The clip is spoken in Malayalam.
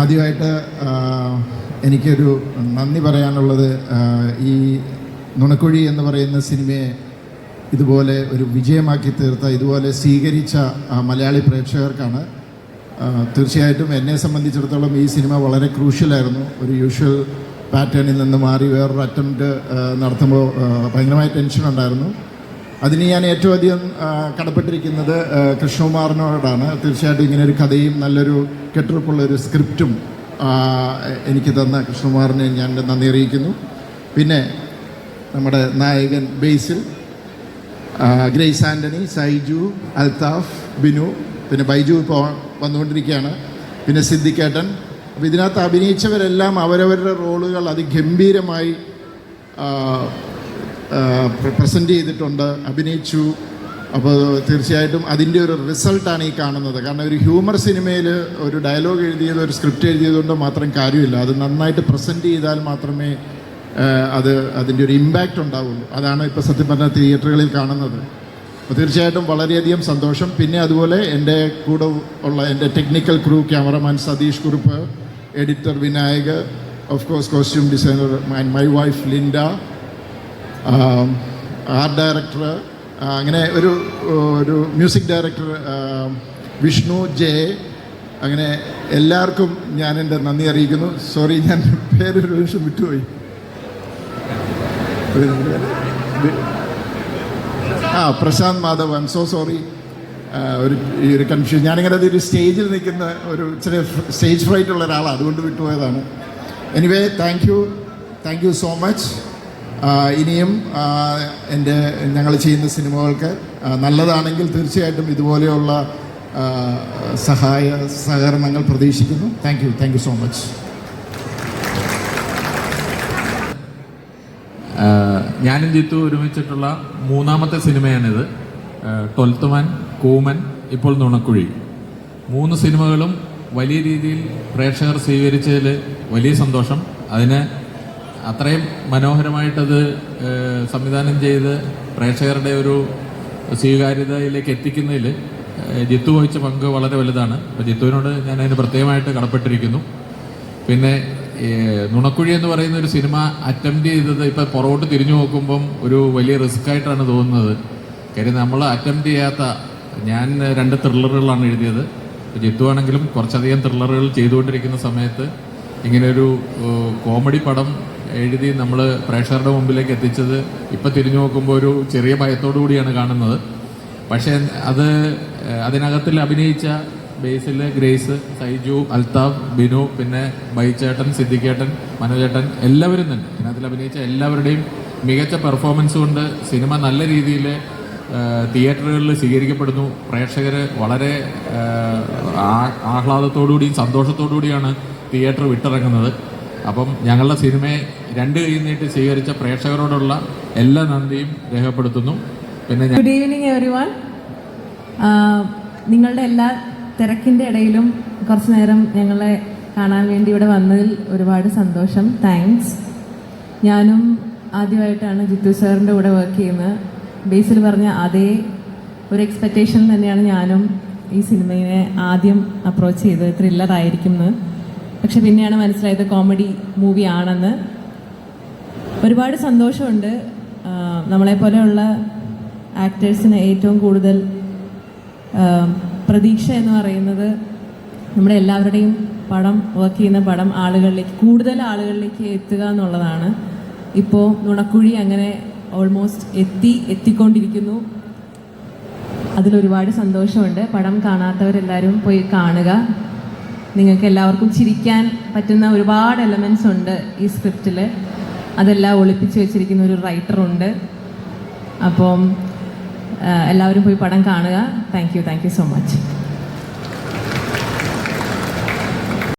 ആദ്യമായിട്ട് എനിക്കൊരു നന്ദി പറയാനുള്ളത് ഈ നുണക്കുഴി എന്ന് പറയുന്ന സിനിമയെ ഇതുപോലെ ഒരു വിജയമാക്കി തീർത്ത ഇതുപോലെ സ്വീകരിച്ച മലയാളി പ്രേക്ഷകർക്കാണ്. തീർച്ചയായിട്ടും എന്നെ സംബന്ധിച്ചിടത്തോളം ഈ സിനിമ വളരെ ക്രൂഷ്യലായിരുന്നു. ഒരു യൂഷ്വൽ പാറ്റേണിൽ നിന്ന് മാറി വേറൊരു അറ്റംപ്റ്റ് നടത്തുമ്പോൾ ഭയങ്കരമായ ടെൻഷൻ ഉണ്ടായിരുന്നു. അതിന് ഞാൻ ഏറ്റവും അധികം കടപ്പെട്ടിരിക്കുന്നത് കൃഷ്ണകുമാറിനോടാണ്. തീർച്ചയായിട്ടും ഇങ്ങനെ ഒരു കഥയും നല്ലൊരു കെട്ടുറപ്പുള്ള ഒരു സ്ക്രിപ്റ്റും എനിക്ക് തന്ന കൃഷ്ണകുമാറിനെ ഞാൻ നന്ദി അറിയിക്കുന്നു. പിന്നെ നമ്മുടെ നായകൻ ബേസിൽ ഗ്രേസ് ആന്റണി സൈജു അൽതാഫ് ബിനു പിന്നെ ബൈജു ഇപ്പോൾ വന്നുകൊണ്ടിരിക്കുകയാണ്. പിന്നെ സിദ്ദിഖേട്ടൻ അപ്പോൾ ഇതിനകത്ത് അഭിനയിച്ചവരെല്ലാം അവരവരുടെ റോളുകൾ അതിഗംഭീരമായി പ്രസന്റ് ചെയ്തിട്ടുണ്ട് അഭിനയിച്ചു. അപ്പോൾ തീർച്ചയായിട്ടും അതിന്റെ ഒരു റിസൾട്ടാണ് ഈ കാണുന്നത്. കാരണം ഒരു ഹ്യൂമർ സിനിമയിൽ ഒരു ഡയലോഗ് എഴുതിയത് ഒരു സ്ക്രിപ്റ്റ് എഴുതിയതുകൊണ്ട് മാത്രം കാര്യമില്ല. അത് നന്നായിട്ട് പ്രസന്റ് ചെയ്താൽ മാത്രമേ അത് അതിന്റെ ഒരു ഇമ്പാക്റ്റ് ഉണ്ടാവുള്ളൂ. അതാണ് ഇപ്പോൾ സത്യം പറഞ്ഞാൽ തിയേറ്ററുകളിൽ കാണുന്നത്. അപ്പോൾ തീർച്ചയായിട്ടും വളരെയധികം സന്തോഷം. പിന്നെ അതുപോലെ എന്റെ കൂടെ ഉള്ള എന്റെ technical crew cameraman Satheesh Kurup editor Vinayak of course costume designer my wife Linda art director അങ്ങനെ ഒരു ഒരു മ്യൂസിക് ഡയറക്ടർ വിഷ്ണു ജെ അങ്ങനെ എല്ലാവർക്കും ഞാൻ എന്റെ നന്ദി അറിയിക്കുന്നു. സോറി ഞാൻ പേരൊരു നിമിഷം വിട്ടുപോയി. ആ Prashanth Madhav I'm so sorry ഒരു ഈ ഒരു കൺഫ്യൂഷൻ ഞാനിങ്ങനെ ഒരു സ്റ്റേജിൽ നിൽക്കുന്ന ഒരു ചെറിയ സ്റ്റേജ് ഫ്രൈറ്റ് ഉള്ള ഒരാളാണ്. അതുകൊണ്ട് വിട്ടുപോയതാണ്. Anyway thank you thank you so much ഇനിയും എന്റെ ഞങ്ങൾ ചെയ്യുന്ന സിനിമകൾക്ക് നല്ലതാണെങ്കിൽ തീർച്ചയായിട്ടും ഇതുപോലെയുള്ള സഹായ സഹകരണങ്ങൾ പ്രതീക്ഷിക്കുന്നു. Thank you thank you so much ഞാനും ജിത്തു ഒരുമിച്ചിട്ടുള്ള മൂന്നാമത്തെ സിനിമയാണിത്. ട്വൽത്ത് മാൻ കൂമൻ ഇപ്പോൾ നുണക്കുഴി. മൂന്ന് സിനിമകളും വലിയ രീതിയിൽ പ്രേക്ഷകർ സ്വീകരിച്ചതിൽ വലിയ സന്തോഷം. അതിന് അത്രയും മനോഹരമായിട്ടത് സംവിധാനം ചെയ്ത് പ്രേക്ഷകരുടെ ഒരു സ്വീകാര്യതയിലേക്ക് എത്തിക്കുന്നതിൽ ജിത്തു വഹിച്ച പങ്ക് വളരെ വലുതാണ്. അപ്പോൾ ജിത്തുവിനോട് ഞാൻ അതിന് പ്രത്യേകമായിട്ട് കടപ്പെട്ടിരിക്കുന്നു. പിന്നെ നുണക്കുഴി എന്ന് പറയുന്ന ഒരു സിനിമ അറ്റംപ്റ്റ് ചെയ്തത് ഇപ്പം പുറകോട്ട് തിരിഞ്ഞു നോക്കുമ്പം ഒരു വലിയ റിസ്ക് ആയിട്ടാണ് തോന്നുന്നത്. കാര്യം നമ്മൾ അറ്റംപ്റ്റ് ചെയ്യാത്ത ഞാൻ രണ്ട് ത്രില്ലറുകളാണ് എഴുതിയത്. ജിത്തു ആണെങ്കിലും കുറച്ചധികം ത്രില്ലറുകൾ ചെയ്തുകൊണ്ടിരിക്കുന്ന സമയത്ത് ഇങ്ങനെയൊരു കോമഡി പടം എഴുതി നമ്മൾ പ്രേക്ഷകരുടെ മുമ്പിലേക്ക് എത്തിച്ചത് ഇപ്പം തിരിഞ്ഞു നോക്കുമ്പോൾ ഒരു ചെറിയ ഭയത്തോടു കൂടിയാണ് കാണുന്നത്. പക്ഷേ അത് അതിനകത്തിൽ അഭിനയിച്ച ബേസിൽ ഗ്രേസ് സൈജു അൽതാഫ് ബിനു പിന്നെ ബൈച്ചേട്ടൻ സിദ്ദിഖേട്ടൻ മനോജേട്ടൻ എല്ലാവരും തന്നെ. അതിനകത്തിൽ അഭിനയിച്ച എല്ലാവരുടെയും മികച്ച പെർഫോമൻസ് കൊണ്ട് സിനിമ നല്ല രീതിയിൽ തിയേറ്ററുകളിൽ സ്വീകരിക്കപ്പെടുന്നു. പ്രേക്ഷകർ വളരെ ആഹ്ലാദത്തോടുകൂടിയും സന്തോഷത്തോടുകൂടിയാണ് തിയേറ്റർ വിട്ടിറങ്ങുന്നത്. അപ്പം ഞങ്ങളുടെ സിനിമയെ രണ്ട് കൈ നീട്ടി സ്വീകരിച്ച പ്രേക്ഷകരോടുള്ള എല്ലാ നന്ദിയും രേഖപ്പെടുത്തുന്നു. പിന്നെ ഗുഡ് ഈവനിങ് എവറി വൺ നിങ്ങളുടെ എല്ലാ തിരക്കിന്റെ ഇടയിലും കുറച്ച് നേരം ഞങ്ങളെ കാണാൻ വേണ്ടി ഇവിടെ വന്നതിൽ ഒരുപാട് സന്തോഷം. താങ്ക്സ് ഞാനും ആദ്യമായിട്ടാണ് ജിത്തു സാറിന്റെ കൂടെ വർക്ക് ചെയ്യുന്നത്. ബേസിൽ പറഞ്ഞ അതേ ഒരു എക്സ്പെക്റ്റേഷൻ തന്നെയാണ് ഞാനും ഈ സിനിമയെ ആദ്യം അപ്രോച്ച് ചെയ്തത്. ത്രില്ലറായിരിക്കുന്നത് പക്ഷെ പിന്നെയാണ് മനസ്സിലായത് കോമഡി മൂവി ആണെന്ന്. ഒരുപാട് സന്തോഷമുണ്ട്. നമ്മളെ നമ്മളെപ്പോലെയുള്ള ആക്ടേഴ്സിന് ഏറ്റവും കൂടുതൽ പ്രതീക്ഷ എന്ന് പറയുന്നത് നമ്മുടെ എല്ലാവരുടെയും പടം വർക്ക് ചെയ്യുന്ന പടം ആളുകളിലേക്ക് കൂടുതൽ ആളുകളിലേക്ക് എത്തുക എന്നുള്ളതാണ്. ഇപ്പോൾ നുണക്കുഴി അങ്ങനെ ഓൾമോസ്റ്റ് എത്തി എത്തിക്കൊണ്ടിരിക്കുന്നു. അതിലൊരുപാട് സന്തോഷമുണ്ട്. പടം കാണാത്തവരെല്ലാവരും പോയി കാണുക. നിങ്ങൾക്ക് എല്ലാവർക്കും ചിരിക്കാൻ പറ്റുന്ന ഒരുപാട് എലമെൻസ് ഉണ്ട് ഈ സ്ക്രിപ്റ്റിൽ അതെല്ലാം ഒളിപ്പിച്ച് വെച്ചിരിക്കുന്ന ഒരു റൈറ്ററുണ്ട് അപ്പം എല്ലാവരും പോയി പടം കാണുക. Thank you thank you so much